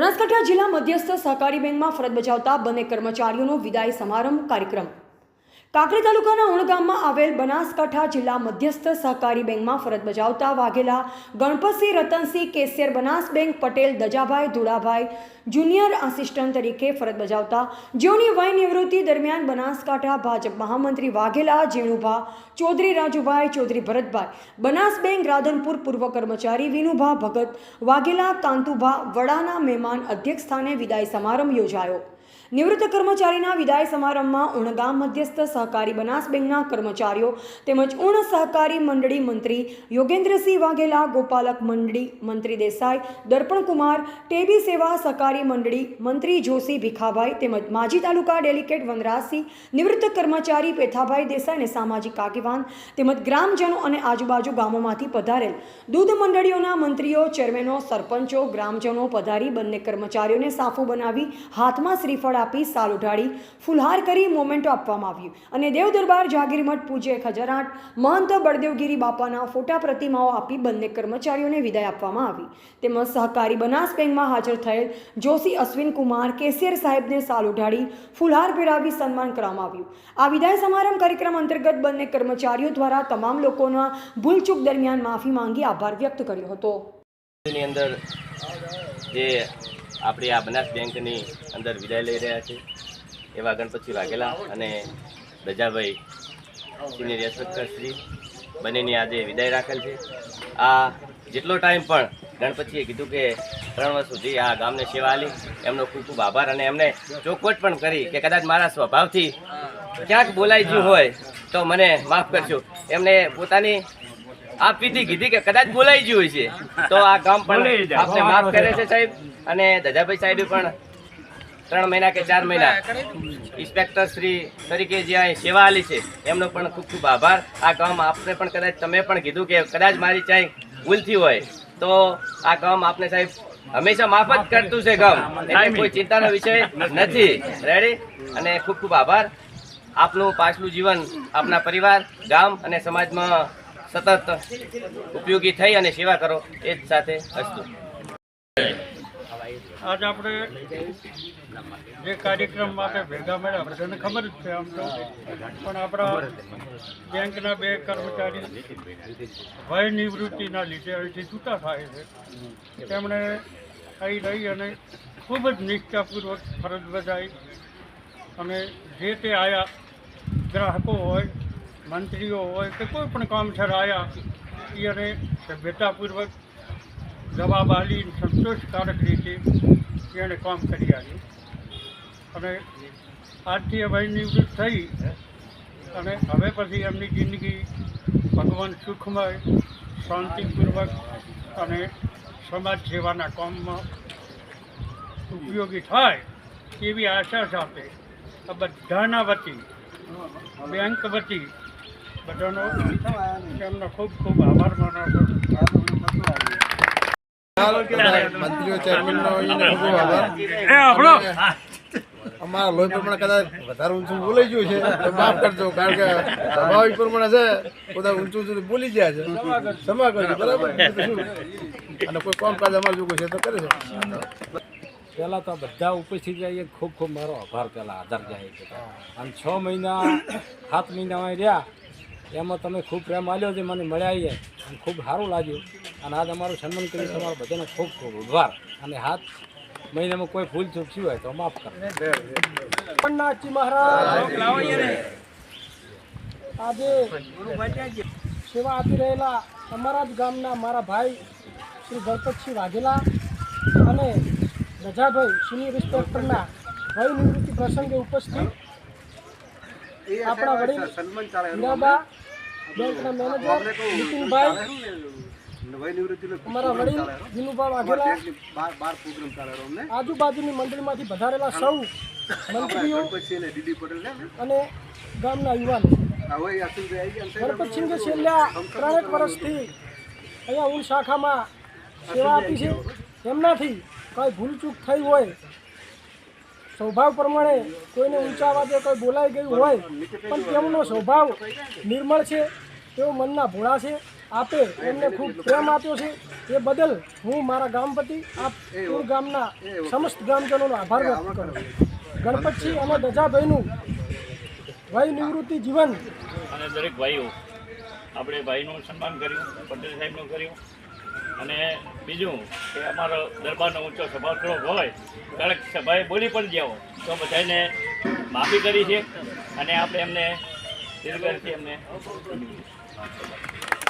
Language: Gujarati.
બનાસકાંઠા જિલ્લા મધ્યસ્થ સહકારી બેંકમાં ફરજ બજાવતા બંને કર્મચારીઓનો વિદાય સમારંભ કાર્યક્રમ. કાંકરી તાલુકાના ઉણગામમાં આવેલ બનાસકાંઠા જિલ્લા મધ્યસ્થ સહકારી બેંકમાં ફરજ બજાવતા Vaghela Ganpatsinh Ratansinh cashier Banas bank Patel Dajabhai Dhulabhai junior assistant તરીકે ફરજ બજાવતા જેઓની વય નિવૃત્તિ દરમિયાન બનાસકાંઠા ભાજપ મહામંત્રી વાઘેલા, જીણુભા ચૌધરી રાજુભાઈ, ચૌધરી ભરતભાઈ, બનાસ બેંક રાધનપુર પૂર્વ કર્મચારી વિનુભા ભગત, વાઘેલા કાંતુભા વડાના મહેમાન અધ્યક્ષ સ્થાને વિદાય સમારંભ યોજાયો. નિવૃત્ત કર્મચારીના વિદાય સમારંભમાં ઉણગામ મધ્યસ્થ સહકારી બનાસ બેંકના કર્મચારીઓ તેમજ ઉણ સહકારી મંડળી મંત્રી યોગેન્દ્રસિંહ વાઘેલા, ગોપાલક મંડળી મંત્રી દેસાઈ, દર્પણકુમાર, ટેબી સેવા સહકારી મંડળી મંત્રી જોશી ભીખાભાઈ તેમજ માજી તાલુકા ડેલિકેટ વનરાજસિંહ, નિવૃત્ત કર્મચારી પેથાભાઈ દેસાઈને સામાજિક આગેવાન તેમજ ગ્રામજનો અને આજુબાજુ ગામોમાંથી પધારેલ દૂધ મંડળીઓના મંત્રીઓ, ચેરમેનો, સરપંચો, ગ્રામજનો પધારી બંને કર્મચારીઓને સાફુ બનાવી હાથમાં શ્રીફળ આપી સાલ ઉઢાડી ફુલહાર કરી મોમેન્ટો આપવામાં આવ્યું. અને દેવ દરબાર જાગીર મઠ પૂજ્ય હજાર મહંત બળદેવગીરી બાપાના ફોટા પ્રતિમાઓ આપી બંને કર્મચારીઓને વિદાય આપવામાં આવી. તેમજ સહકારી બનાસ બેંકમાં હાજર થયેલ જોશી અશ્વિન કુમાર કેશિયર સાહેબને સાલ ઉઢાડી ફુલહાર પહેરાવી સન્માન કરવામાં આવ્યું. આ વિદાય સમારંભ કાર્યક્રમ અંતર્ગત બંને કર્મચારીઓ દ્વારા તમામ લોકોના ભૂલચૂક દરમિયાન માફી માંગી આભાર વ્યક્ત કર્યો હતો. જે આપણી આ બનાસ બેંકની અંદર વિદાય લઈ રહ્યા છે એવા ગણપતિ વાઘેલા અને દજાભાઈ સિનિયર ઇન્સ્પેક્ટર બંનેની આજે વિદાય રાખેલ છે. આ જેટલો ટાઈમ પણ ગણપતિએ કીધું કે ત્રણ વર્ષ સુધી આ ગામને સેવા આલી એમનો ખૂબ ખૂબ આભાર અને એમને ચોખવટ પણ કરી કે કદાચ મારા સ્વભાવથી ક્યાંક બોલાઈ ગયું હોય તો મને માફ કરજો. એમને પોતાની આપ પીધી કીધી કે કદાચ બોલાઈ ગયું છે તો આ ગામ પણ આપને માફ કરે છે સાહેબ. અને દાદાભાઈ સાહેબે પણ ત્રણ મહિના કે ચાર મહિના ઇન્સ્પેક્ટર શ્રી તરીકે જે અહીં સેવા આલી છે એમનો પણ ખૂબ ખૂબ આભાર. આ ગામ આપને પણ કદાચ તમે પણ કીધું કે કદાચ મારી ચાય ભૂલથી હોય તો આ ગામ આપને સાહેબ હંમેશા માફ જ કરતું છે ગામ. એટલે કોઈ ચિંતાનો વિષય નથી. રેડી અને ખૂબ ખૂબ આભાર. આપનું પાછલું જીવન આપના પરિવાર ગામ અને સમાજમાં સતત ઉપયોગી થઈ અને સેવા કરો એ જ સાથે અસ્તુ આજ આપણે જે કાર્યક્રમ માટે ભેગા મળ્યા, બધાને ખબર જ છે આમ તો. પણ આપણા બેંકના બે કર્મચારી ભય નિવૃત્તિના લીધે અહીંથી છૂટા થાય છે. તેમણે અહીં રહી અને ખૂબ જ નિષ્ઠાપૂર્વક ફરજ બજાવી અને જે તે આયા ગ્રાહકો હોય મંત્રીઓ હોય કે કોઈ પણ કામસર આવ્યા એ અને સભ્યતાપૂર્વક જવાબ આલી સંતોષકારક રીતે એણે કામ કરી આવ્યું અને આજથી હવે નિવૃત્ત થઈ. અને હવે પછી એમની જિંદગી ભગવાન સુખમય, શાંતિપૂર્વક અને સમાજ સેવાના કામમાં ઉપયોગી થાય એવી આશા સાથે આ બધાના વતી, બેંક વતી બધાનો એમનો ખૂબ ખૂબ આભાર માનો છું. મંત્રીઓ ચેરમેનનો ખૂબ આભાર. અમારા લોહી પ્રમાણે કદાચ વધારે ઊંચું બોલાઈ ગયું છે તો માફ કરજો કારણ કે સ્વાભાવિક પ્રમાણે છે બધા ઊંચું ઊંચું બોલી ગયા છે. ક્ષમા કરજો બરાબર? અને કોઈ કામકાજ અમારે જો કોઈ છે તો કરે છે. પહેલાં તો બધા ઉપસ્થિત જાય ખૂબ ખૂબ મારો આભાર પહેલાં આધાર જાય કર્યો. અને છ મહિના સાત મહિના અહીં રહ્યા. એમાં તમે ખૂબ પ્રેમ આલ્યો છે, મને મળ્યા આવીએ અને ખૂબ સારું લાગ્યું. અને આજ અમારું સન્માન કર્યું તમારો બધાને ખૂબ ખૂબ આભાર અને હાથ મહિનામાં કોઈ ભૂલ ચૂક થયું હોય તો માફ કરો. આજે સેવા આપી રહેલા અમારા જ ગામના મારા ભાઈ શ્રી ગણપતસિંહ વાઘેલા અને રજાભાઈ સિનિયર ઇન્સ્પેક્ટરના વય નિવૃત્તિ પ્રસંગે ઉપસ્થિત આપણા વડીલ હીરાબા બેંકના મેનેજર નીતિનભાઈ અમારા વડીલ વિનુભા વાઘેલા. આજુબાજુની મંડળીમાંથી વધારેલા સૌ મંત્રીઓ અને ગામના યુવાનો. ગણપતસિંહે છેલ્લા ત્રણેક વર્ષથી અહીંયા ઊન શાખામાં સેવા આપી છે. એમનાથી કંઈ ભૂલચૂક થઈ હોય સ્વભાવ પ્રમાણે કોઈને ઊંચા અવાજે કોઈ બોલાઈ ગયું હોય, પણ તેમનો સ્વભાવ નિર્મળ છે, તેઓ મનના ભોળા છે. આપે એમને ખૂબ પ્રેમ આપ્યો છે. એ બદલ હું મારા ગામ વતી આ ગામના સમસ્ત ગ્રામજનોનો આભાર વ્યક્ત કરું ગણપતસિંહ અને દજાભાઈનું વય નિવૃત્તિ જીવન અને દરેક ભાઈઓ, આપણે ભાઈનું સન્માન કર્યું, પટેલ સાહેબનું કર્યું. અને બીજું કે અમારો દરબારનો ઊંચો સભાગૃહ હોય, કડક સભાએ બોલી પણ જાઓ તો બધાને માફી કરી છે અને આપણે એમને દીર્ઘથી એમને